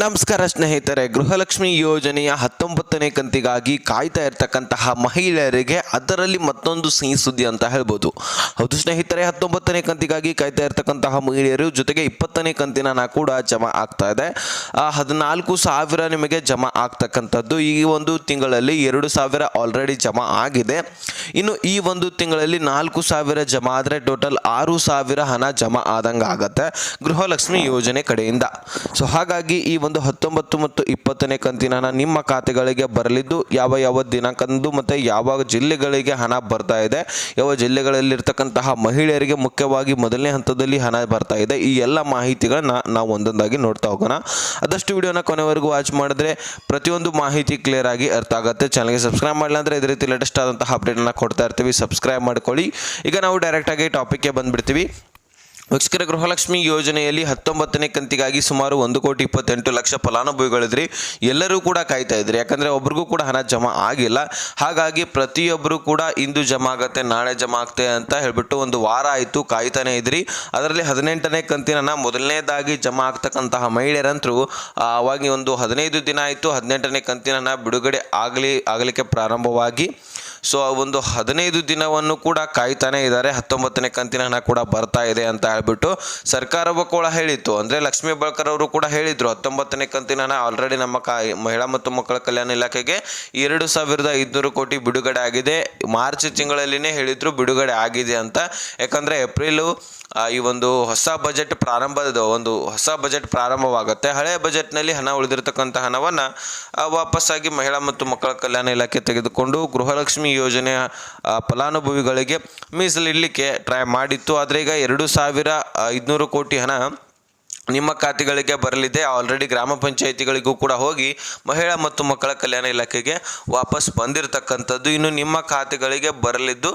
ನಮಸ್ಕಾರ ಸ್ನೇಹಿತರೆ, ಗೃಹಲಕ್ಷ್ಮಿ ಯೋಜನೆಯ ಹತ್ತೊಂಬತ್ತನೇ ಕಂತಿಗಾಗಿ ಕಾಯ್ತಾ ಇರ್ತಕ್ಕಂತಹ ಮಹಿಳೆಯರಿಗೆ ಅದರಲ್ಲಿ ಮತ್ತೊಂದು ಸಿಹಿ ಸುದ್ದಿ ಅಂತ ಹೇಳ್ಬೋದು. ಹೌದು ಸ್ನೇಹಿತರೆ, ಹತ್ತೊಂಬತ್ತನೇ ಕಂತಿಗಾಗಿ ಕಾಯ್ತಾ ಇರ್ತಕ್ಕಂತಹ ಮಹಿಳೆಯರು ಜೊತೆಗೆ ಇಪ್ಪತ್ತನೇ ಕಂತಿನ ಕೂಡ ಜಮಾ ಆಗ್ತಾ ಇದೆ. ಹದಿನಾಲ್ಕು ಸಾವಿರ ನಿಮಗೆ ಜಮಾ ಆಗ್ತಕ್ಕಂಥದ್ದು ಈ ಒಂದು ತಿಂಗಳಲ್ಲಿ ಎರಡು ಸಾವಿರ ಆಲ್ರೆಡಿ ಜಮಾ ಆಗಿದೆ. ಇನ್ನು ಈ ಒಂದು ತಿಂಗಳಲ್ಲಿ ನಾಲ್ಕು ಸಾವಿರ ಜಮಾ ಆದರೆ ಟೋಟಲ್ ಆರು ಸಾವಿರ ಹಣ ಜಮಾ ಆದಂಗೆ ಆಗತ್ತೆ ಗೃಹಲಕ್ಷ್ಮಿ ಯೋಜನೆ ಕಡೆಯಿಂದ. ಸೊ ಹಾಗಾಗಿ ಈ ಒಂದು ಹತ್ತೊಂಬತ್ತು ಮತ್ತು ಇಪ್ಪತ್ತನೇ ಕಂತಿನ ಹಣ ನಿಮ್ಮ ಖಾತೆಗಳಿಗೆ ಬರಲಿದ್ದು, ಯಾವ ಯಾವ ದಿನಾಂಕಂದು ಮತ್ತು ಯಾವ ಜಿಲ್ಲೆಗಳಿಗೆ ಹಣ ಬರ್ತಾ ಇದೆ, ಯಾವ ಜಿಲ್ಲೆಗಳಲ್ಲಿರ್ತಕ್ಕಂತಹ ಮಹಿಳೆಯರಿಗೆ ಮುಖ್ಯವಾಗಿ ಮೊದಲನೇ ಹಂತದಲ್ಲಿ ಹಣ ಬರ್ತಾ ಇದೆ, ಈ ಎಲ್ಲ ಮಾಹಿತಿಗಳನ್ನ ನಾವು ಒಂದೊಂದಾಗಿ ನೋಡ್ತಾ ಹೋಗೋಣ. ಆದಷ್ಟು ವಿಡಿಯೋನ ಕೊನೆವರೆಗೂ ವಾಚ್ ಮಾಡಿದ್ರೆ ಪ್ರತಿಯೊಂದು ಮಾಹಿತಿ ಕ್ಲಿಯರ್ ಆಗಿ ಅರ್ಥ ಆಗುತ್ತೆ. ಚಾನಲ್ಗೆ ಸಬ್ಸ್ಕ್ರೈಬ್ ಮಾಡಲಿಲ್ಲ ಅಂದರೆ ಇದೇ ರೀತಿ ಲೇಟೆಸ್ಟ್ ಆದಂತಹ ಅಪ್ಡೇಟನ್ನು ಕೊಡ್ತಾ ಇರ್ತೀವಿ. ಸಬ್ಸ್ಕ್ರೈಬ್ ಮಾಡ್ಕೊಳ್ಳಿ. ಈಗ ನಾವು ಡೈರೆಕ್ಟಾಗಿ ಟಾಪಿಕ್ಗೆ ಬಂದುಬಿಡ್ತೀವಿ. ವೀಕ್ಷಕರ ಗೃಹಲಕ್ಷ್ಮಿ ಯೋಜನೆಯಲ್ಲಿ ಹತ್ತೊಂಬತ್ತನೇ ಕಂತಿಗಾಗಿ ಸುಮಾರು ಒಂದು ಕೋಟಿ ಇಪ್ಪತ್ತೆಂಟು ಲಕ್ಷ ಫಲಾನುಭವಿಗಳಿದ್ರಿ. ಎಲ್ಲರೂ ಕೂಡ ಕಾಯ್ತಾ ಇದ್ರಿ. ಯಾಕಂದರೆ ಒಬ್ರಿಗೂ ಕೂಡ ಹಣ ಜಮಾ ಆಗಿಲ್ಲ. ಹಾಗಾಗಿ ಪ್ರತಿಯೊಬ್ಬರು ಕೂಡ ಇಂದು ಜಮಾ ಆಗತ್ತೆ, ನಾಳೆ ಜಮಾ ಆಗ್ತೆ ಅಂತ ಹೇಳ್ಬಿಟ್ಟು ಒಂದು ವಾರ ಆಯಿತು ಕಾಯ್ತಾನೆ ಇದ್ರಿ. ಅದರಲ್ಲಿ ಹದಿನೆಂಟನೇ ಕಂತಿನ ಮೊದಲನೇದಾಗಿ ಜಮಾ ಆಗ್ತಕ್ಕಂತಹ ಮಹಿಳೆಯರಂತರೂ ಅವಾಗಿ ಒಂದು ಹದಿನೈದು ದಿನ ಆಯಿತು. ಹದಿನೆಂಟನೇ ಕಂತಿನ ಬಿಡುಗಡೆ ಆಗಲಿ, ಆಗಲಿಕ್ಕೆ ಪ್ರಾರಂಭವಾಗಿ ಸೊ ಆ ಒಂದು ಹದಿನೈದು ದಿನವನ್ನು ಕೂಡ ಕಾಯ್ತಾನೆ ಇದ್ದಾರೆ. ಹತ್ತೊಂಬತ್ತನೇ ಕಂತಿನ ಹಣ ಕೂಡ ಬರ್ತಾ ಇದೆ ಅಂತ ಹೇಳ್ಬಿಟ್ಟು ಸರ್ಕಾರವು ಕೂಡ ಹೇಳಿತ್ತು. ಅಂದರೆ ಲಕ್ಷ್ಮೀ ಬಳ್ಕರ್ ಅವರು ಕೂಡ ಹೇಳಿದರು. ಹತ್ತೊಂಬತ್ತನೇ ಕಂತಿನ ಹಣ ಆಲ್ರೆಡಿ ನಮ್ಮ ಕಾ, ಮಹಿಳಾ ಮತ್ತು ಮಕ್ಕಳ ಕಲ್ಯಾಣ ಇಲಾಖೆಗೆ ಎರಡು ಸಾವಿರದ ಐದುನೂರು ಕೋಟಿ ಬಿಡುಗಡೆ ಆಗಿದೆ. ಮಾರ್ಚ್ ತಿಂಗಳಲ್ಲಿನೇ ಹೇಳಿದ್ರು ಬಿಡುಗಡೆ ಆಗಿದೆ ಅಂತ. ಯಾಕಂದರೆ ಏಪ್ರಿಲು ಈ ಒಂದು ಹೊಸ ಬಜೆಟ್ ಪ್ರಾರಂಭದ, ಒಂದು ಹೊಸ ಬಜೆಟ್ ಪ್ರಾರಂಭವಾಗುತ್ತೆ. ಹಳೆಯ ಬಜೆಟ್ನಲ್ಲಿ ಹಣ ಉಳಿದಿರತಕ್ಕಂಥ ಹಣವನ್ನು ವಾಪಸ್ಸಾಗಿ ಮಹಿಳಾ ಮತ್ತು ಮಕ್ಕಳ ಕಲ್ಯಾಣ ಇಲಾಖೆ ತೆಗೆದುಕೊಂಡು ಗೃಹಲಕ್ಷ್ಮಿ ಯೋಜನೆಯ ಫಲಾನುಭವಿಗಳಿಗೆ ಮೀಸಲಿಡಲಿಕ್ಕೆ ಟ್ರೈ ಮಾಡಿತ್ತು. ಆದರೆ ಈಗ ಎರಡು ಸಾವಿರ ಐದುನೂರು ಕೋಟಿ ಹಣ ನಿಮ್ಮ ಖಾತೆಗಳಿಗೆ ಬರಲಿದೆ. ಆಲ್ರೆಡಿ ಗ್ರಾಮ ಪಂಚಾಯಿತಿಗಳಿಗೂ ಕೂಡ ಹೋಗಿ ಮಹಿಳಾ ಮತ್ತು ಮಕ್ಕಳ ಕಲ್ಯಾಣ ಇಲಾಖೆಗೆ ವಾಪಸ್ ಬಂದಿರತಕ್ಕಂಥದ್ದು ಇನ್ನು ನಿಮ್ಮ ಖಾತೆಗಳಿಗೆ ಬರಲಿದ್ದು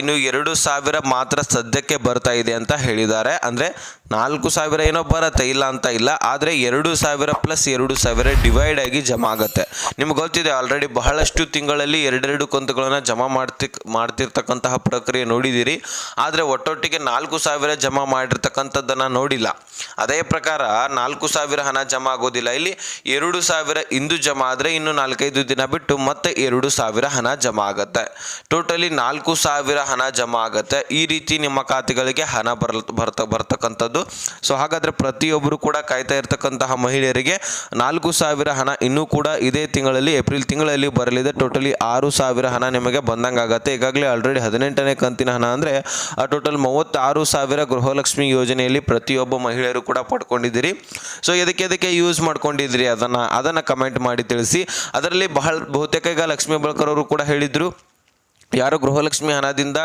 ಇನ್ನು ಎರಡು ಸಾವಿರ ಮಾತ್ರ ಸದ್ಯಕ್ಕೆ ಬರ್ತಾ ಇದೆ ಅಂತ ಹೇಳಿದ್ದಾರೆ. ಅಂದರೆ ನಾಲ್ಕು ಸಾವಿರ ಏನೋ ಬರುತ್ತೆ, ಇಲ್ಲ ಅಂತ ಇಲ್ಲ. ಆದರೆ ಎರಡು ಸಾವಿರ ಪ್ಲಸ್ ಎರಡು ಸಾವಿರ ಡಿವೈಡ್ ಆಗಿ ಜಮಾ ಆಗುತ್ತೆ. ನಿಮ್ಗೆ ಗೊತ್ತಿದೆ ಆಲ್ರೆಡಿ ಬಹಳಷ್ಟು ತಿಂಗಳಲ್ಲಿ ಎರಡೆರಡು ಕಂತುಗಳನ್ನು ಜಮಾ ಮಾಡ್ತಿ ಮಾಡ್ತಿರ್ತಕ್ಕಂತಹ ಪ್ರಕ್ರಿಯೆ ನೋಡಿದ್ದೀರಿ. ಆದರೆ ಒಟ್ಟೊಟ್ಟಿಗೆ ನಾಲ್ಕು ಸಾವಿರ ಜಮಾ ಮಾಡಿರ್ತಕ್ಕಂಥದ್ದನ್ನು ನೋಡಿಲ್ಲ. ಅದೇ ಪ್ರಕಾರ ನಾಲ್ಕು ಸಾವಿರ ಹಣ ಜಮಾ ಆಗೋದಿಲ್ಲ. ಇಲ್ಲಿ ಎರಡು ಸಾವಿರ ಇಂದು ಜಮಾ ಆದರೆ ಇನ್ನು ನಾಲ್ಕೈದು ದಿನ ಬಿಟ್ಟು ಮತ್ತೆ ಎರಡು ಸಾವಿರ ಹಣ ಜಮಾ ಆಗುತ್ತೆ. ಟೋಟಲಿ ನಾಲ್ಕು ಸಾವಿರ ಹಣ ಜಮಾ ಆಗುತ್ತೆ. ಈ ರೀತಿ ನಿಮ್ಮ ಖಾತೆಗಳಿಗೆ ಹಣ ಬರ್, ಬರ್ತ, ಬರ್ತಕ್ಕಂಥದ್ದು. ಸೊ ಹಾಗಾದರೆ ಪ್ರತಿಯೊಬ್ಬರು ಕೂಡ ಕಾಯ್ತಾ ಇರ್ತಕ್ಕಂತಹ ಮಹಿಳೆಯರಿಗೆ ನಾಲ್ಕು ಸಾವಿರ ಹಣ ಇನ್ನೂ ಕೂಡ ಇದೇ ತಿಂಗಳಲ್ಲಿ, ಏಪ್ರಿಲ್ ತಿಂಗಳಲ್ಲಿ ಬರಲಿದೆ. ಟೋಟಲಿ ಆರು ಸಾವಿರ ಹಣ ನಿಮಗೆ ಬಂದಂಗೆ ಆಗುತ್ತೆ. ಈಗಾಗಲೇ ಆಲ್ರೆಡಿ ಹದಿನೆಂಟನೇ ಕಂತಿನ ಹಣ ಅಂದರೆ ಟೋಟಲ್ ಮೂವತ್ತಾರು ಸಾವಿರ ಗೃಹಲಕ್ಷ್ಮಿ ಯೋಜನೆಯಲ್ಲಿ ಪ್ರತಿಯೊಬ್ಬ ಮಹಿಳೆಯರು ಕೂಡ ಪಡ್ಕೊಂಡಿದ್ದೀರಿ ಸೊ ಎದಕ್ಕೆ ಎದಕ್ಕೆ ಯೂಸ್ ಮಾಡ್ಕೊಂಡಿದ್ರಿ ಅದನ್ನು ಅದನ್ನು ಕಮೆಂಟ್ ಮಾಡಿ ತಿಳಿಸಿ. ಅದರಲ್ಲಿ ಬಹಳ, ಬಹುತೇಕ ಈಗ ಲಕ್ಷ್ಮೀ ಬಳಕರ್ ಅವರು ಕೂಡ ಹೇಳಿದರು. ಯಾರು ಗೃಹಲಕ್ಷ್ಮಿ ಹಣದಿಂದ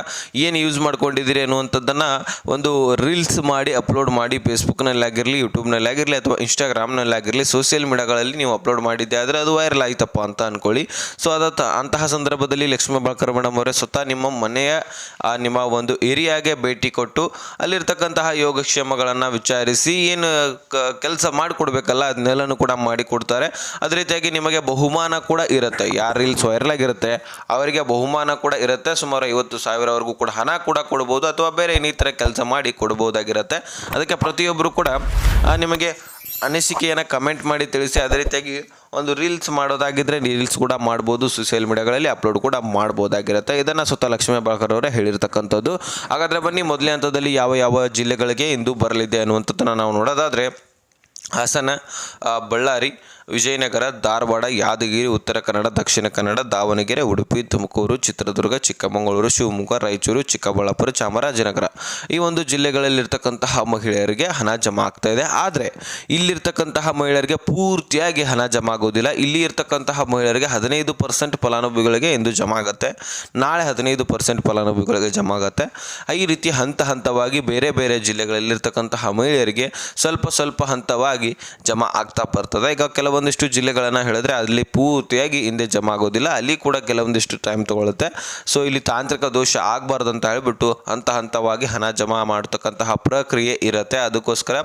ಏನು ಯೂಸ್ ಮಾಡ್ಕೊಂಡಿದ್ದೀರಿ ಅನ್ನುವಂಥದ್ದನ್ನು ಒಂದು ರೀಲ್ಸ್ ಮಾಡಿ ಅಪ್ಲೋಡ್ ಮಾಡಿ ಫೇಸ್ಬುಕ್ನಲ್ಲಿ ಆಗಿರಲಿ ಯೂಟ್ಯೂಬ್ನಲ್ಲಿ ಆಗಿರಲಿ, ಅಥವಾ ಇನ್ಸ್ಟಾಗ್ರಾಮ್ನಲ್ಲಿ ಆಗಿರಲಿ ಸೋಷಿಯಲ್ ಮೀಡಿಯಾಗಳಲ್ಲಿ ನೀವು ಅಪ್ಲೋಡ್ ಮಾಡಿದ್ದೆ, ಆದರೆ ಅದು ವೈರಲ್ ಆಯ್ತಪ್ಪ ಅಂತ ಅಂದ್ಕೊಳ್ಳಿ ಸೊ ಅದ ಅಂತಹ ಸಂದರ್ಭದಲ್ಲಿ ಲಕ್ಷ್ಮೀ ಬಾಳ್ಕರ್ ಮೇಡಮ್ ಅವರೇ ಸ್ವತಃ ನಿಮ್ಮ ಮನೆಯ ನಿಮ್ಮ ಒಂದು ಏರಿಯಾಗೆ ಭೇಟಿ ಕೊಟ್ಟು, ಅಲ್ಲಿರ್ತಕ್ಕಂತಹ ಯೋಗಕ್ಷೇಮಗಳನ್ನು ವಿಚಾರಿಸಿ, ಏನು ಕೆಲಸ ಮಾಡಿಕೊಡ್ಬೇಕಲ್ಲ, ಅದನ್ನೆಲ್ಲನೂ ಕೂಡ ಮಾಡಿಕೊಡ್ತಾರೆ ಅದೇ ರೀತಿಯಾಗಿ ನಿಮಗೆ ಬಹುಮಾನ ಕೂಡ ಇರುತ್ತೆ. ಯಾರು ರೀಲ್ಸ್ ವೈರಲ್ ಆಗಿರುತ್ತೆ, ಅವರಿಗೆ ಬಹುಮಾನ ಕೂಡ ಇರುತ್ತೆ. ಸುಮಾರು ಐವತ್ತು ಸಾವಿರವರೆಗೂ ಕೂಡ ಹಣ ಕೂಡ ಕೊಡ್ಬೋದು ಅಥವಾ ಬೇರೆ ಇನ್ನಿತರ ಕೆಲಸ ಮಾಡಿ ಕೊಡ್ಬೋದಾಗಿರುತ್ತೆ. ಅದಕ್ಕೆ ಪ್ರತಿಯೊಬ್ಬರು ಕೂಡ ನಿಮಗೆ ಅನಿಸಿಕೆಯನ್ನು ಕಮೆಂಟ್ ಮಾಡಿ ತಿಳಿಸಿ, ಅದೇ ರೀತಿಯಾಗಿ ಒಂದು ರೀಲ್ಸ್ ಮಾಡೋದಾಗಿದ್ದರೆ ರೀಲ್ಸ್ ಕೂಡ ಮಾಡ್ಬೋದು. ಸೋಷಿಯಲ್ ಮೀಡಿಯಾಗಳಲ್ಲಿ ಅಪ್ಲೋಡ್ ಕೂಡ ಮಾಡ್ಬೋದಾಗಿರುತ್ತೆ. ಇದನ್ನು ಸುತ್ತ ಲಕ್ಷ್ಮೀ ಬಾಳ್ಕರ್ ಅವರೇ ಹೇಳಿರ್ತಕ್ಕಂಥದ್ದು. ಹಾಗಾದರೆ ಬನ್ನಿ ಮೊದಲನೇ ಹಂತದಲ್ಲಿ ಯಾವ ಯಾವ ಜಿಲ್ಲೆಗಳಿಗೆ ಇಂದು ಬರಲಿದೆ ಅನ್ನುವಂಥದ್ದನ್ನು ನಾವು ನೋಡೋದಾದರೆ, ಹಾಸನ ಬಳ್ಳಾರಿ ವಿಜಯನಗರ, ಧಾರವಾಡ, ಯಾದಗಿರಿ, ಉತ್ತರ ಕನ್ನಡ, ದಕ್ಷಿಣ ಕನ್ನಡ, ದಾವಣಗೆರೆ, ಉಡುಪಿ, ತುಮಕೂರು, ಚಿತ್ರದುರ್ಗ, ಚಿಕ್ಕಮಗಳೂರು, ಶಿವಮೊಗ್ಗ, ರಾಯಚೂರು, ಚಿಕ್ಕಬಳ್ಳಾಪುರ, ಚಾಮರಾಜನಗರ. ಈ ಒಂದು ಜಿಲ್ಲೆಗಳಲ್ಲಿರ್ತಕ್ಕಂತಹ ಮಹಿಳೆಯರಿಗೆ ಹಣ ಜಮಾ ಆಗ್ತಾ ಇದೆ. ಆದರೆ ಇಲ್ಲಿರ್ತಕ್ಕಂತಹ ಮಹಿಳೆಯರಿಗೆ ಪೂರ್ತಿಯಾಗಿ ಹಣ ಜಮಾ ಆಗೋದಿಲ್ಲ. ಇಲ್ಲಿ ಇರ್ತಕ್ಕಂತಹ ಮಹಿಳೆಯರಿಗೆ ಹದಿನೈದು ಪರ್ಸೆಂಟ್ ಫಲಾನುಭವಿಗಳಿಗೆ ಎಂದು ಜಮಾ ಆಗುತ್ತೆ. ನಾಳೆ ಹದಿನೈದು ಪರ್ಸೆಂಟ್ ಫಲಾನುಭವಿಗಳಿಗೆ ಜಮಾ ಆಗುತ್ತೆ. ಈ ರೀತಿ ಹಂತ ಹಂತವಾಗಿ ಬೇರೆ ಬೇರೆ ಜಿಲ್ಲೆಗಳಲ್ಲಿರ್ತಕ್ಕಂತಹ ಮಹಿಳೆಯರಿಗೆ ಸ್ವಲ್ಪ ಸ್ವಲ್ಪ ಹಂತವಾಗಿ ಜಮಾ ಆಗ್ತಾ ಬರ್ತದೆ. ಈಗ ಕೆಲವೊಂದಿಷ್ಟು ಜಿಲ್ಲೆಗಳನ್ನು ಹೇಳಿದ್ರೆ ಅಲ್ಲಿ ಪೂರ್ತಿಯಾಗಿ ಹಿಂದೆ ಜಮಾ ಆಗೋದಿಲ್ಲ. ಅಲ್ಲಿ ಕೂಡ ಕೆಲವೊಂದಿಷ್ಟು ಟೈಮ್ ತಗೊಳುತ್ತೆ. ಸೊ ಇಲ್ಲಿ ತಾಂತ್ರಿಕ ದೋಷ ಆಗಬಾರ್ದು ಅಂತ ಹೇಳಿಬಿಟ್ಟು ಹಂತ ಹಂತವಾಗಿ ಹಣ ಜಮಾ ಮಾಡ್ತಕ್ಕಂತಹ ಪ್ರಕ್ರಿಯೆ ಇರುತ್ತೆ. ಅದಕ್ಕೋಸ್ಕರ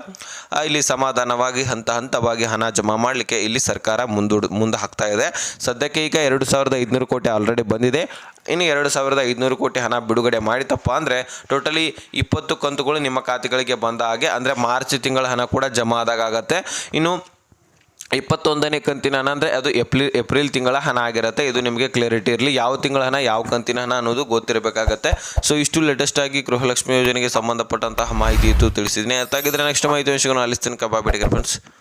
ಇಲ್ಲಿ ಸಮಾಧಾನವಾಗಿ ಹಂತ ಹಂತವಾಗಿ ಹಣ ಜಮಾ ಮಾಡಲಿಕ್ಕೆ ಇಲ್ಲಿ ಸರ್ಕಾರ ಮುಂದೂಡ್ ಮುಂದೆ ಹಾಕ್ತಾ ಇದೆ. ಸದ್ಯಕ್ಕೆ ಈಗ ಎರಡು ಸಾವಿರದ ಐದುನೂರು ಕೋಟಿ ಆಲ್ರೆಡಿ ಬಂದಿದೆ. ಇನ್ನು ಎರಡು ಸಾವಿರದ ಐದುನೂರು ಕೋಟಿ ಹಣ ಬಿಡುಗಡೆ ಮಾಡಿತಪ್ಪ ಅಂದರೆ ಟೋಟಲಿ ಇಪ್ಪತ್ತು ಕಂತುಗಳು ನಿಮ್ಮ ಖಾತೆಗಳಿಗೆ ಬಂದ ಹಾಗೆ, ಅಂದರೆ ಮಾರ್ಚ್ ತಿಂಗಳ ಹಣ ಕೂಡ ಜಮಾ ಆದಾಗ ಆಗತ್ತೆ. ಇನ್ನು ಇಪ್ಪತ್ತೊಂದನೇ ಕಂತಿನ ಹಣ ಅಂದರೆ ಅದು ಏಪ್ರಿಲ್ ಏಪ್ರಿಲ್ ತಿಂಗಳ ಹಣ ಆಗಿರುತ್ತೆ. ಇದು ನಿಮಗೆ ಕ್ಲಿಯರಿಟಿ ಇರಲಿ. ಯಾವ ತಿಂಗಳ ಹಣ, ಯಾವ ಕಂತಿನ ಹಣ ಅನ್ನೋದು ಗೊತ್ತಿರಬೇಕಾಗತ್ತೆ. ಸೊ ಇಷ್ಟು ಲೇಟೆಸ್ಟ್ ಆಗಿ ಗೃಹಲಕ್ಷ್ಮಿ ಯೋಜನೆಗೆ ಸಂಬಂಧಪಟ್ಟಂತಹ ಮಾಹಿತಿ ಇತ್ತು ತಿಳಿಸಿದ್ದೀನಿ ಅದಾಗಿದ್ದರೆ ನೆಕ್ಸ್ಟ್ ಮಾಹಿತಿ ವಿಷಯಗಳನ್ನು ಅಲಿಸ್ತೀನಿ ಕಬಾಬಿಡಿಗೆ ಫ್ರೆಂಡ್ಸ್